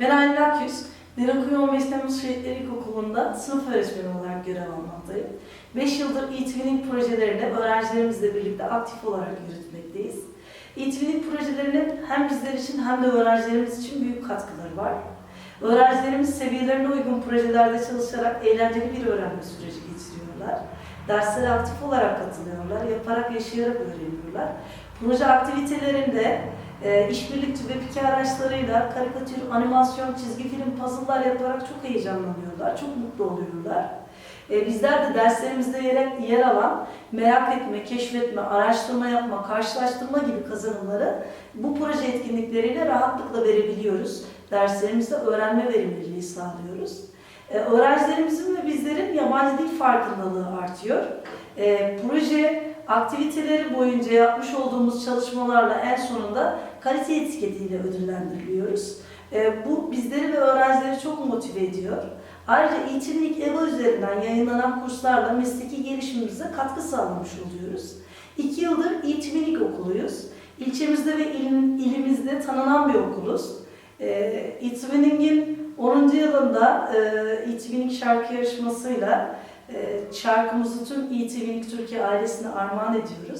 Ben Aylin Akyüz, Derin 15 Temmuz Şehitleri İlkokulu'nda sınıf öğretmeni olarak görev almaktayım. 5 yıldır e-twinning projelerini öğrencilerimizle birlikte aktif olarak yürütmekteyiz. E-twinning projelerinin hem bizler için hem de öğrencilerimiz için büyük katkıları var. Öğrencilerimiz seviyelerine uygun projelerde çalışarak eğlenceli bir öğrenme süreci geçiriyorlar. Derslere aktif olarak katılıyorlar, yaparak yaşayarak öğreniyorlar. Proje aktivitelerinde e, işbirlikçi ve piki araçlarıyla karikatür, animasyon, çizgi film, puzzle'lar yaparak çok heyecanlanıyorlar, çok mutlu oluyorlar. E, bizler de derslerimizde yer, yer alan merak etme, keşfetme, araştırma yapma, karşılaştırma gibi kazanımları bu proje etkinlikleriyle rahatlıkla verebiliyoruz. Derslerimizde öğrenme verimliliği sağlıyoruz. E, öğrencilerimizin ve bizlerin yabancı dil farkındalığı artıyor. Proje aktiviteleri boyunca yapmış olduğumuz çalışmalarla en sonunda kalite etiketiyle ödüllendiriliyoruz. E, bu bizleri ve öğrencileri çok motive ediyor. Ayrıca Eğitimlik EVA üzerinden yayınlanan kurslarla mesleki gelişimimize katkı sağlamış oluyoruz. İki yıldır Eğitimlik okuluyuz. İlçemizde ve il- ilimizde tanınan bir okuluz. E, Eğitimlik'in 10. yılında e, Eğitimlik şarkı yarışmasıyla şarkımızı tüm Eğitimlik Türkiye ailesine armağan ediyoruz.